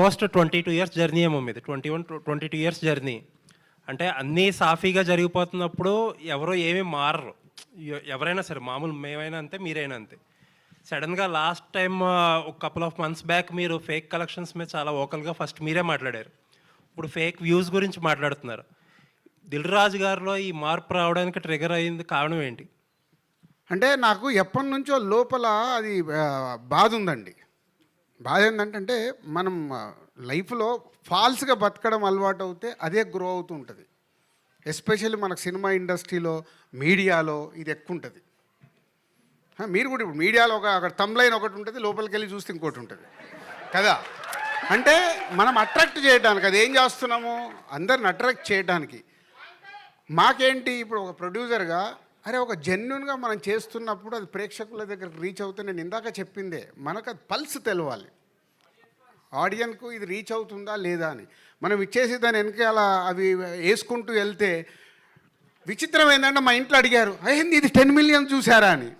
Most twenty two years journey ఏమో మీది. Twenty one twenty two years journey. అంటే అన్నీ సాఫీగా జరిగిపోతున్నప్పుడు ఎవరో ఏమీ మారరు. ఎవరైనా సరే మామూలు మేమైనా అంతే మీరైనా అంతే. సడన్గా లాస్ట్ టైం ఒక కపుల్ ఆఫ్ మంత్స్ బ్యాక్ మీరు ఫేక్ కలెక్షన్స్ మీద చాలా ఓకల్గా ఫస్ట్ మీరే మాట్లాడారు. ఇప్పుడు ఫేక్ వ్యూస్ గురించి మాట్లాడుతున్నారు. దిల్ రాజు గారిలో ఈ మార్పు రావడానికి ట్రిగర్ అయింది కారణం ఏంటి? అంటే నాకు ఎప్పటి నుంచో లోపల అది బాధ ఉందండి. బాధ ఏంటంటే మనం లైఫ్లో ఫాల్స్గా బతకడం అలవాటు అవుతే అదే గ్రో అవుతూ ఉంటుంది. ఎస్పెషల్లీ మనకు సినిమా ఇండస్ట్రీలో మీడియాలో ఇది ఎక్కువ ఉంటుంది మీరు కూడా ఇప్పుడు మీడియాలో ఒక అక్కడ తమ్లైన్ ఒకటి ఉంటుంది లోపలికి వెళ్ళి చూస్తే ఇంకోటి ఉంటుంది. కదా? అంటే మనం అట్రాక్ట్ చేయడానికి అది ఏం చేస్తున్నాము? అందరిని అట్రాక్ట్ చేయడానికి మాకేంటి ఇప్పుడు ఒక ప్రొడ్యూసర్గా అరే ఒక జెన్యున్గా మనం చేస్తున్నప్పుడు అది ప్రేక్షకుల దగ్గరికి రీచ్ అవుతే నేను ఇందాక చెప్పిందే మనకు అది పల్స్ తెలవాలి. ఆడియన్కు ఇది రీచ్ అవుతుందా లేదా అని. మనం ఇచ్చేసి దాని వెనకాల అవి వేసుకుంటూ వెళ్తే విచిత్రం ఏంటంటే మా ఇంట్లో అడిగారు అయ్యింది ఇది టెన్ మిలియన్ చూసారా అని.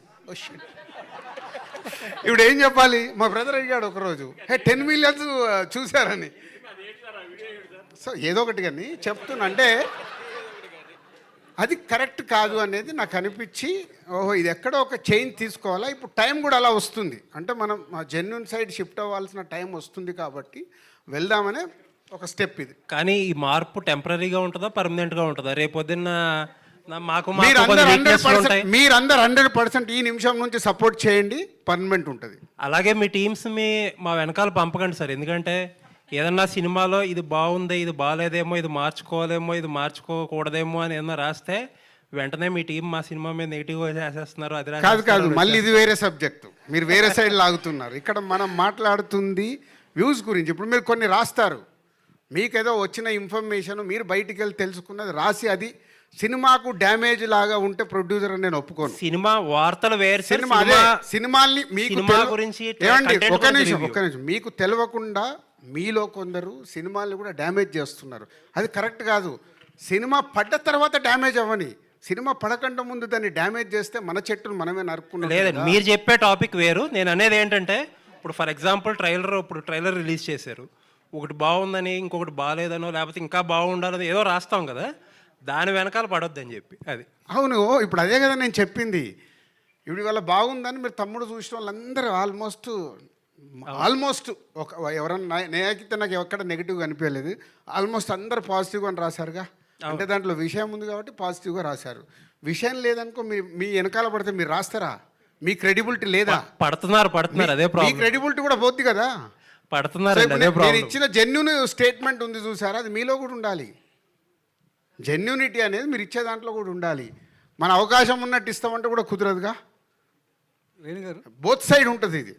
ఇప్పుడు ఏం చెప్పాలి? మా బ్రదర్ అడిగాడు ఒకరోజు హే టెన్ మిలియన్స్ చూసారని సో ఏదో ఒకటి కానీ చెప్తున్నా. అంటే అది కరెక్ట్ కాదు అనేది నాకు అనిపించి ఓహో ఇది ఎక్కడో ఒక చేంజ్ తీసుకోవాలా? ఇప్పుడు టైం కూడా అలా వస్తుంది. అంటే మనం జెన్యున్ సైడ్ షిఫ్ట్ అవ్వాల్సిన టైం వస్తుంది కాబట్టి వెళ్దామనే ఒక స్టెప్ ఇది. కానీ ఈ మార్పు టెంపరీగా ఉంటుందా పర్మనెంట్గా ఉంటుందా? రేపొద్దున్న మాకు మీరు అందరు హండ్రెడ్ పర్సెంట్ ఈ నిమిషం నుంచి సపోర్ట్ చేయండి పర్మనెంట్ ఉంటుంది. అలాగే మీ టీమ్స్ మీ మా వెనకాల పంపకండి సార్. ఎందుకంటే ఏదన్నా సినిమాలో ఇది బాగుంది ఇది బాగాలేదేమో ఇది మార్చుకోవాలేమో ఇది మార్చుకోకూడదేమో అని ఏదన్నా రాస్తే వెంటనే మీ టీం మా సినిమా మీద నెగిటివ్గా చేసేస్తున్నారు అది కాదు కాదు మళ్ళీ ఇది వేరే సబ్జెక్టు. మీరు వేరే సైడ్ లాగుతున్నారు. ఇక్కడ మనం మాట్లాడుతుంది వ్యూస్ గురించి. ఇప్పుడు మీరు కొన్ని రాస్తారు. మీకేదో వచ్చిన ఇన్ఫర్మేషన్ మీరు బయటికి వెళ్ళి తెలుసుకున్నది రాసి అది సినిమాకు డ్యామేజ్ లాగా ఉంటే ప్రొడ్యూసర్ అని నేను ఒప్పుకోను. సినిమా వార్తలు వేరు సినిమా అదే సినిమాల్ని మీకు గురించి ఒక నిమిషం. ఒక నిమిషం. మీకు తెలియకుండా మీలో కొందరు సినిమాల్ని కూడా డ్యామేజ్ చేస్తున్నారు. అది కరెక్ట్ కాదు. సినిమా పడ్డ తర్వాత డ్యామేజ్ అవ్వని సినిమా పడకుండా ముందు దాన్ని డ్యామేజ్ చేస్తే మన చెట్టును మనమే నరుక్కున్నాం లేదండి మీరు చెప్పే టాపిక్ వేరు. నేను అనేది ఏంటంటే ఇప్పుడు ఫర్ ఎగ్జాంపుల్ ట్రైలర్ ఇప్పుడు ట్రైలర్ రిలీజ్ చేశారు. ఒకటి బాగుందని ఇంకొకటి బాగాలేదనో లేకపోతే ఇంకా బాగుండాలని ఏదో రాస్తాం కదా. దాని వెనకాల పడొద్దని చెప్పి అది. అవును ఇప్పుడు అదే కదా నేను చెప్పింది. ఇప్పుడు ఇవాళ బాగుందని మీరు తమ్ముడు చూసిన వాళ్ళందరూ ఆల్మోస్ట్ ఆల్మోస్ట్ ఒక ఎవరన్నా నేనైతే నాకు ఎక్కడ నెగిటివ్ అనిపించలేదు. ఆల్మోస్ట్ అందరు పాజిటివ్గా అని రాశారుగా. అంటే దాంట్లో విషయం ఉంది కాబట్టి పాజిటివ్గా రాశారు. విషయం లేదనుకో మీ మీ వెనకాల పడితే మీరు రాస్తారా? మీ క్రెడిబిలిటీ లేదా? పడుతున్నారు పడుతున్నారు అదే మీ క్రెడిబిలిటీ కూడా పోద్ది కదా? పడుతున్నారు నేను- ఇచ్చిన జెన్యున్ స్టేట్మెంట్ ఉంది చూసారా? అది మీలో కూడా ఉండాలి. జెన్యునిటీ అనేది మీరు ఇచ్చే దాంట్లో కూడా ఉండాలి. మన అవకాశం ఉన్నట్టు ఇస్తామంటే కూడా కుదరదుగా? బోత్ సైడ్ ఉంటుంది ఇది.